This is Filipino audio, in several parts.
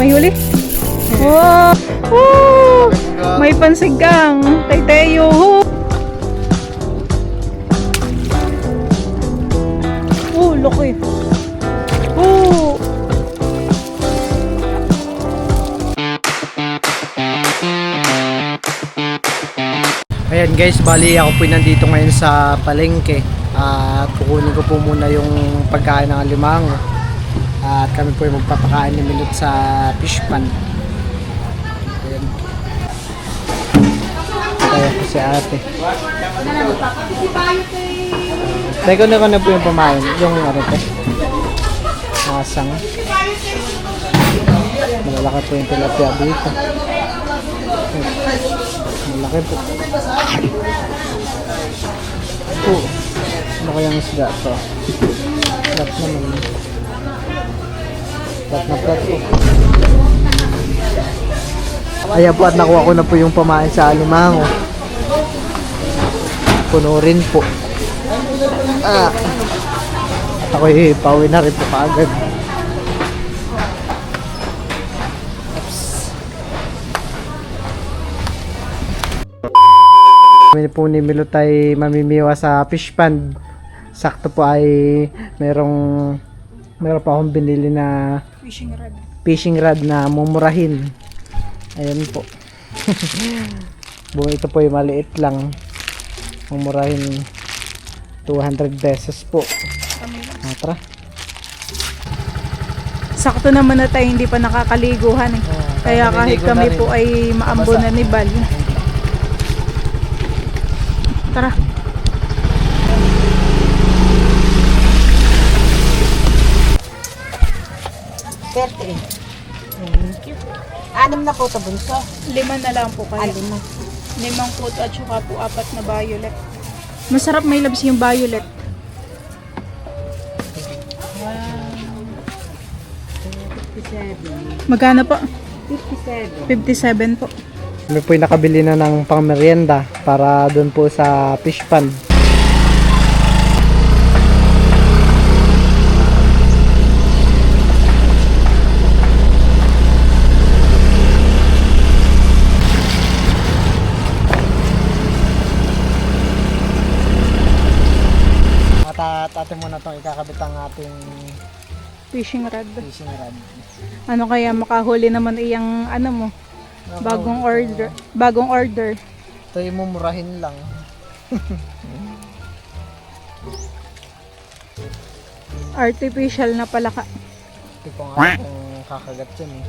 may huli. Wow! Woo! May pansigang. Tayteyo. Oh, laki. Oh! Ayan guys, bali ako po nandito ngayon sa palengke at kukunin ko po muna yung pagkain ng alimango at kami po yung magpapakain ni Milot sa fish pan. Ayan. Kaya po si ate. Teka na na po yung pamain, yung ano po, asang. Malalaki po yung tilapia dito. Malaki po. Po. Ano kayang isda to? Flat naman. Flat na flat po. Ayan po at nakuha ko na po yung pamain sa alimango. Puno rin po. Ah. Ako pauwi na rin po kaagad. Kami po ni Milot ay mamimiwa sa fish pond. Sakto po ay merong meron pa akong binili na Fishing rod. fishing rod na mumurahin. Ayan po. Buong ito po ay maliit lang. Mumurahin 200 pesos po. Ah, tara. Sakto naman na tayo hindi pa nakakaliguhan eh. Oo, Kaya kahit kami po ay maambo na ni Bal. Tara. Thirty. Thank you. Anim na po ito, bunso. Lima na lang po kayo. Alim na. Limang puto at saka po apat na violet. Masarap may labs yung violet. Magkano po? 57. 57 po. Kami po ay nakabili na ng pangmerienda para doon po sa fish pond. At atin muna itong ikakabit ang ating Fishing rod. fishing rod. Ano kaya makahuli naman iyang ano mo? Bagong order. Bagong order. Ito yung mumurahin lang. Artificial na palaka. Hindi ko nga kung kakagat yun eh.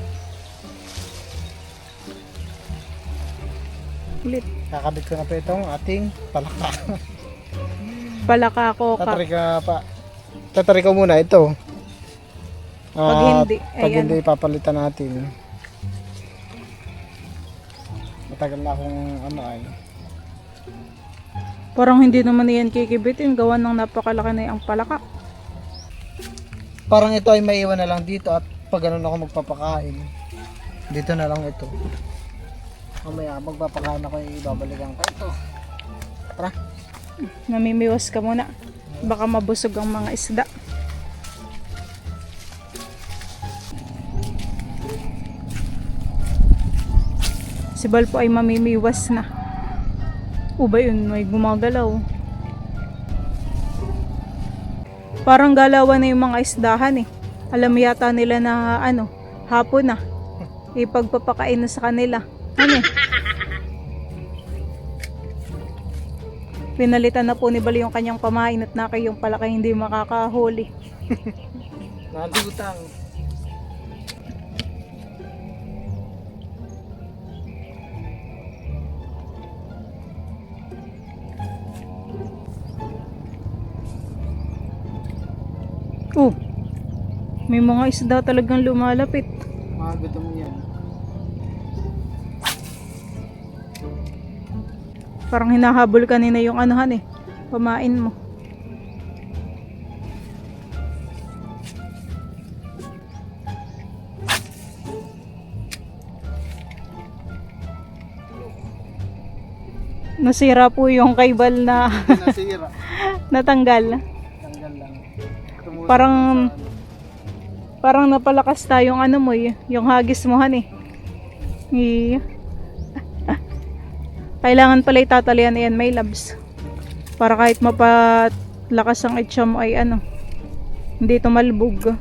Ulit. Kakabit ko na po itong ating palaka. Palaka ko. Tatry Ka. ka pa. Tatry ko muna ito. Pag At hindi, Pag ayan. hindi, papalitan natin. Matagal na akong ano ay. Parang hindi naman yan kikibitin. Gawa ng napakalaki na yung palaka. Parang ito ay maiwan na lang dito at pag ganun ako magpapakain. Dito na lang ito. Mamaya magpapakain ako ibabalikan ko ito. Tara. Namimiwas ka muna. Baka mabusog ang mga isda. Si Bal po ay mamimiwas na. O ba yun? May gumagalaw. Parang galawan na yung mga isdahan eh. Alam yata nila na ano, hapon na. Ipagpapakain na sa kanila. Ano eh? Pinalitan na po ni Bal yung kanyang pamain at naka yung palaki hindi makakahuli. Nalutang. Oh, may mga isda talagang lumalapit. Mga gutom Parang hinahabol kanina yung anuhan eh. Pamain mo. Nasira po yung kaibal na Nasira. natanggal. Tanggal lang. Tumulong Parang ano. Parang napalakas tayong ano mo, y- yung hagis mo, han eh. Iya. Kailangan pala itatalian yan, may labs. Para kahit mapalakas ang itcha mo ay ano, hindi ito malbog.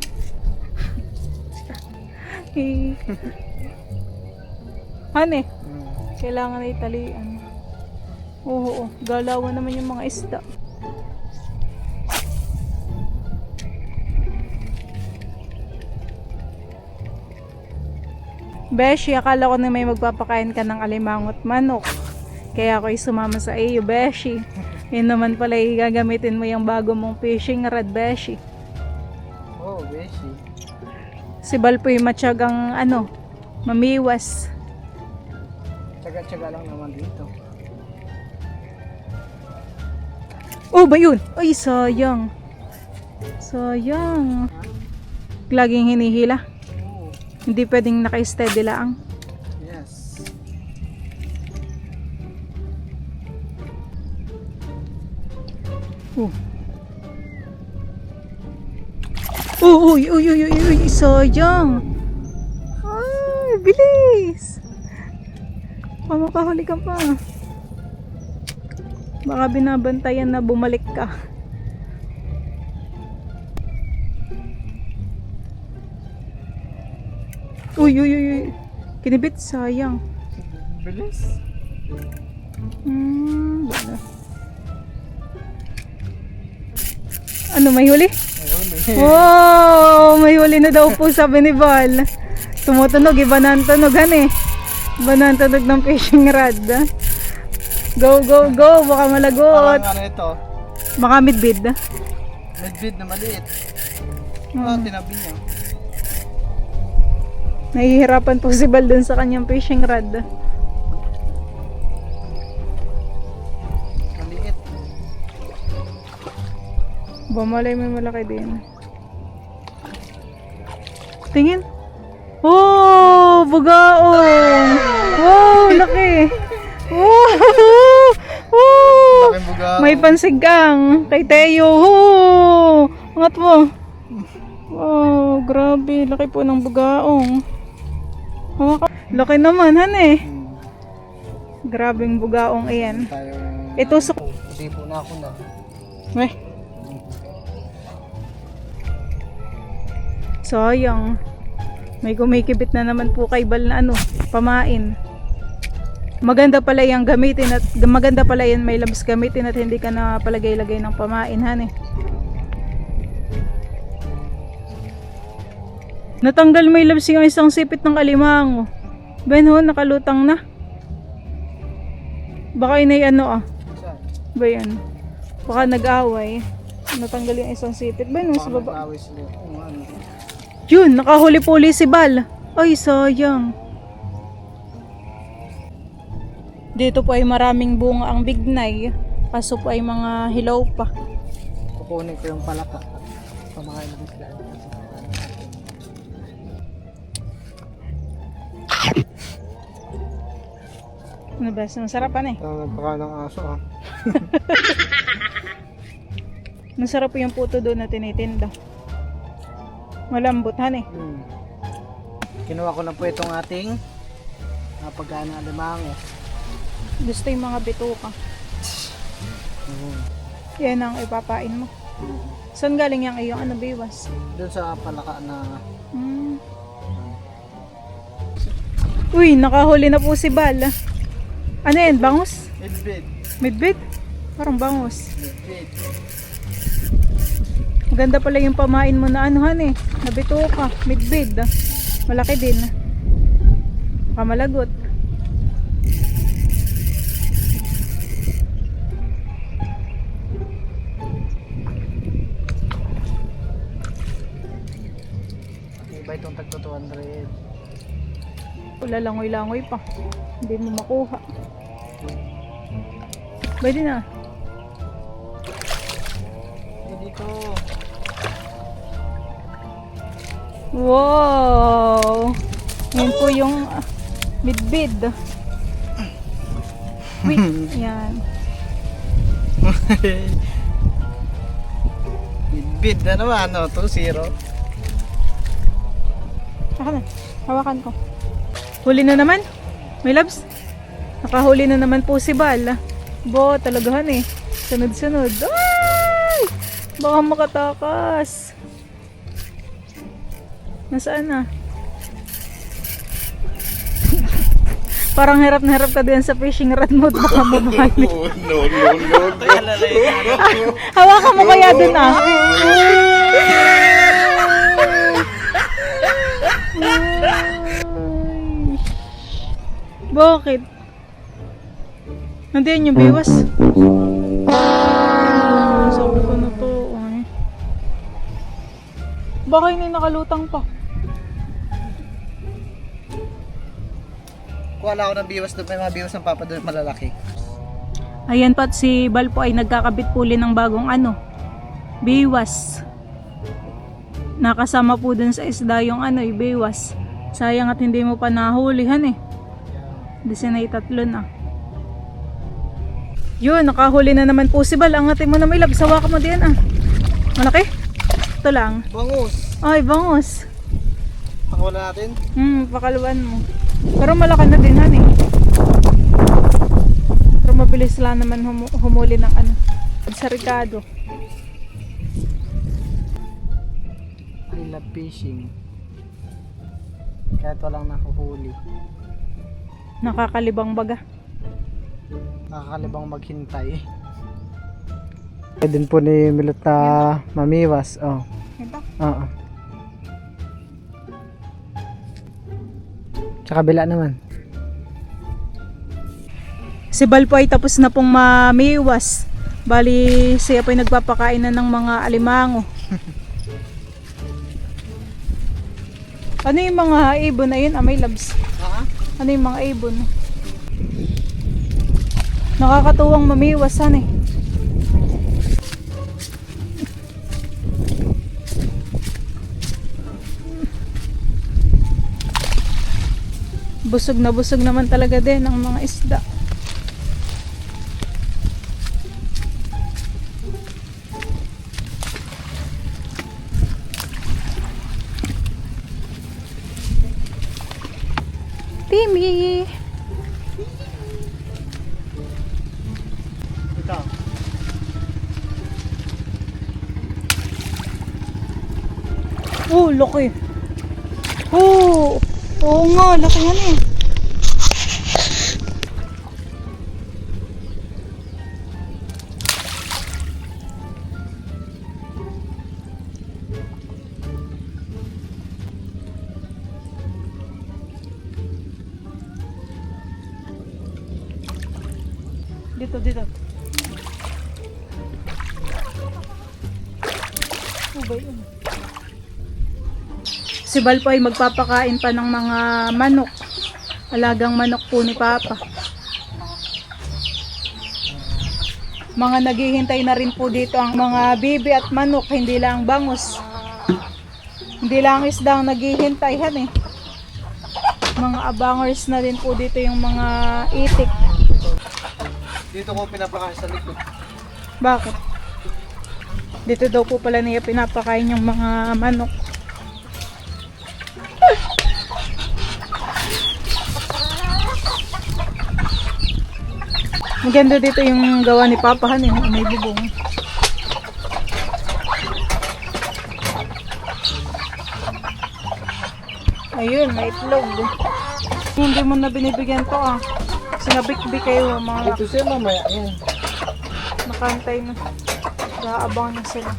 Eh. Han eh, kailangan na italian. Oo, oo, galawan naman yung mga isda. Beshi, akala ko na may magpapakain ka ng alimangot manok. Kaya ako'y sumama sa iyo, Beshi. Yun naman pala gagamitin mo yung bago mong fishing rod, Beshi. Oh, beshi. Si Balpoy matyagang ano, mamiwas. Tsaga-tsaga lang naman dito. Oh, ba yun? Ay, sayang. Sayang. Laging hinihila. Hindi pwedeng naka-steady lang. Oh. Oh, uy, uy, uy, uy, uy, sayang. Ay, bilis. Pamakahuli ka pa. Baka binabantayan na bumalik ka. Uy, uy, uy, uy. Kinibit, sayang. Bilis. Hmm, wala. Ano, may huli? Wow! May huli na daw po sabi ni Val. Tumutunog, iba na ang tunog, han eh. Iba na ang tunog ng fishing rod. Go, go, go! Baka malagot. Parang ano ito? Baka midbid. Medbid na maliit. Hmm. Ah, tinabi niya. Nahihirapan po si Val dun sa kanyang fishing rod. Bumalay may malaki din. Tingin. Oh, bugaong. Wow, laki. Wow. Wow. May pansigang kay Teo. Oh, angat mo. Wow, grabe. Laki po ng bugaong. Laki naman, han eh. Hmm. Grabing bugaong iyan. Tayo. Itusok. Hindi po na ako na. Weh. Sayang. May kumikibit na naman po kay Bal na ano, pamain. Maganda pala yung gamitin at maganda pala yan may labs gamitin at hindi ka na palagay-lagay ng pamain han eh. Natanggal may labs yung isang sipit ng kalimango. Ben ho, nakalutang na. Baka inay ano ah. Ba yan? Baka nag-away. Natanggal yung isang sipit. Yun, sa Baka baba? nag-away sila. Yun, nakahuli-puli si Bal. Ay, sayang. Dito po ay maraming bunga ang bignay. Kaso po ay mga hilaw pa. Kukunin ko yung palaka. Pamakain ng isla. Ano ba? Masarapan eh. Ah, nagpaka ng aso ah. Masarap po yung puto doon na tinitinda. Malambot han eh. Hmm. Kinuha ko na po itong ating pagkaan ng alimango. Gusto yung mga bituka. Hmm. Yan ang ipapain mo. Saan galing yung iyong ano biwas? Doon sa palaka na Hmm. Uy, nakahuli na po si Bal. Ano yan? Bangus? midbid. Midbit? Parang bangus. Midbid. Maganda pala yung pamain mo na anuhan eh. Nabito ka. Midbid. Malaki din. Kamalagot. Iba itong tagto 200. Wala langoy-langoy pa. Hindi mo makuha. Pwede na. Eh, dito. Wow! Yan po yung ah, midbid. Wait, yan. midbid na naman, no? 2-0. Saka na. Hawakan ko. Huli na naman. May labs. Nakahuli na naman po si Bal. Bo, talagahan eh. Sunod-sunod. Ay! Baka makatakas. Nasaan na? Parang hirap na hirap ka din sa fishing rod mode. Baka mabahali. Hawakan mo kaya dun ah. Bakit? Nandiyan yung biwas. Sabi ko na to. Ay. Baka hindi nakalutang pa. Wala ako ng biwas doon. May mga biwas ng papa doon malalaki. Ayan pat si Bal po ay nagkakabit puli ng bagong ano, biwas. Nakasama po dun sa isda yung ano, yung biwas. Sayang at hindi mo pa nahulihan eh. Desinay tatlo na. Yun, nakahuli na naman po si Bal. Angatin mo na may lab. Sawa ka mo din ah. Malaki? Ito lang. Bangus. Ay, bangos. Pakawala natin. Hmm, pakaluan mo. Pero malaki na din han eh. Pero mabilis lang naman humu- humuli ng ano. Sa Ricardo. I love fishing. Kahit walang nakuhuli. Nakakalibang baga. Nakakalibang maghintay. Kaya din po ni Milot na mamiwas. Oh. Ito. Oo. Sa kabila naman. Si Bal po ay tapos na pong mamiwas. Bali, siya po ay nagpapakain na ng mga alimango. ano yung mga ibon na yun? Ah, may labs. Ano yung mga ibon? Nakakatuwang mamiwas han eh. Busog na busog naman talaga din ang mga isda. Timmy! Oh, laki. Oh, oo nga, laki yan eh. Si Bal po ay magpapakain pa ng mga manok. Alagang manok po ni Papa. Mga naghihintay na rin po dito ang mga bibi at manok, hindi lang bangus. Hindi lang isda ang naghihintay, han eh. Mga abangers na rin po dito yung mga itik. Dito ko pinapakain sa likod. Bakit? Dito daw po pala niya pinapakain yung mga manok. Maganda dito yung gawa ni Papa Han eh, may bubong. Ayun, may itlog. Hindi mo na binibigyan to ah. Sinabik-bik kayo mga Ito siya mamaya. Ayan. Nakantay na. Nakaabang na sila.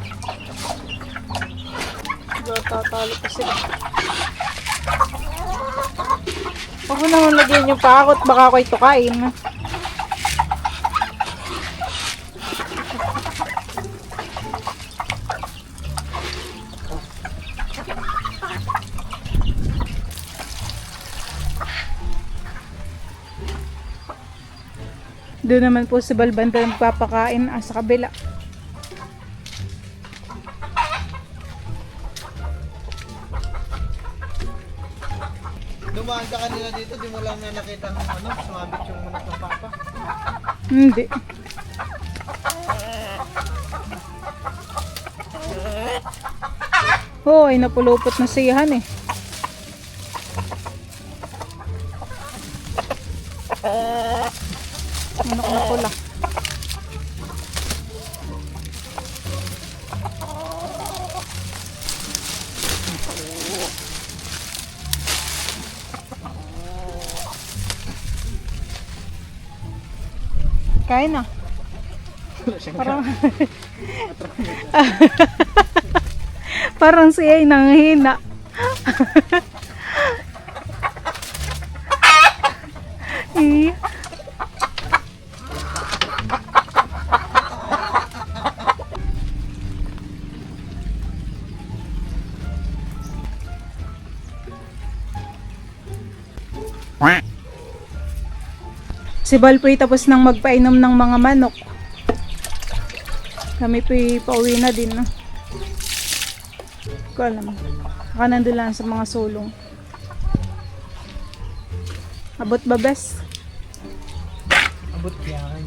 Diba, tatalo pa sila. Huwag mo naman lagyan yung pakot, baka ako'y tukain. Doon naman po sa balbanda nagpapakain ah, sa kabila. Dumaan sa kanila dito, di mo lang na nakita ng ano, sumabit yung manok ng papa. Hindi. Oh, Hoy, napulupot na siyahan eh. Manok na pula. Kain na. Parang Parang siya ay nanghina. Si Balpoy tapos nang magpainom ng mga manok. Kami po'y pauwi na din, no? Ko alam. Baka nandun lang sa mga sulong. Abot ba, bes? Abot yan.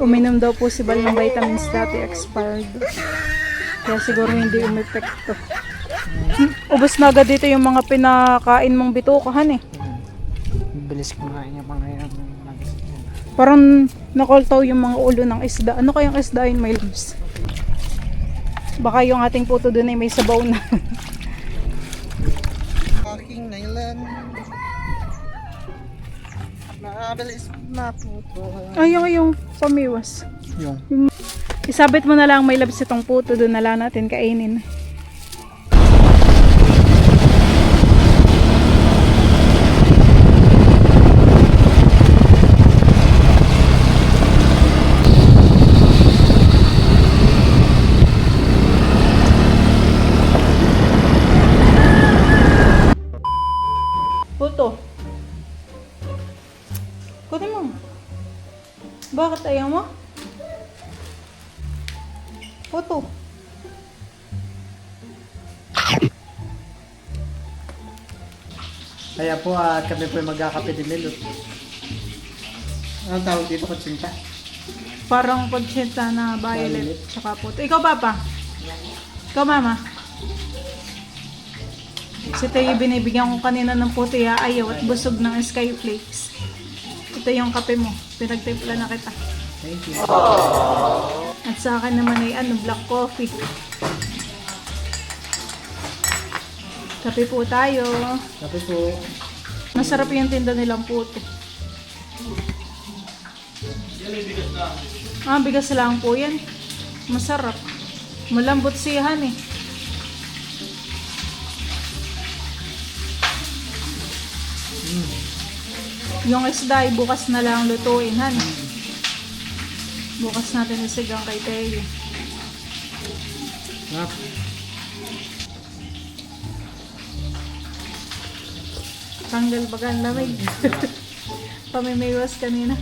Uminom daw po si Bal ng vitamins dati expired. Kaya siguro hindi umepekto. Hmm, Ubus na agad dito yung mga pinakain mong bitukahan eh. Bilis kumain yung mga yan. Parang nakoltaw yung mga ulo ng isda. Ano kayang isda yun, my loves? Baka yung ating puto dun ay may sabaw na. Aking nailan. Nakabilis na puto. Ay, yung, yung pamiwas. Yung. Isabit mo na lang may labs itong puto doon na lang natin kainin. Ayaw mo? Puto. Kaya po at kami po magkakape ni Milot. Anong tawag dito kutsinta? Parang konsyenta na violet, Violet. tsaka puto. Ikaw, Papa? Ikaw, Mama? Si Tayo binibigyan ko kanina ng puto, ya, ayaw at busog ng sky flakes. Ito yung kape mo. Pinagtimpla na kita. Thank you. At sa akin naman ay ano, black coffee. Kape po tayo. Kape po. Masarap yung tinda nilang puto. Ah, bigas lang po yan. Masarap. Malambot siyahan eh. Yung isda ay bukas na lang lutuin, han. Bukas natin isigang kay Teo. Ngap. Tanggal baga ang lamig. Pamimiwas kanina.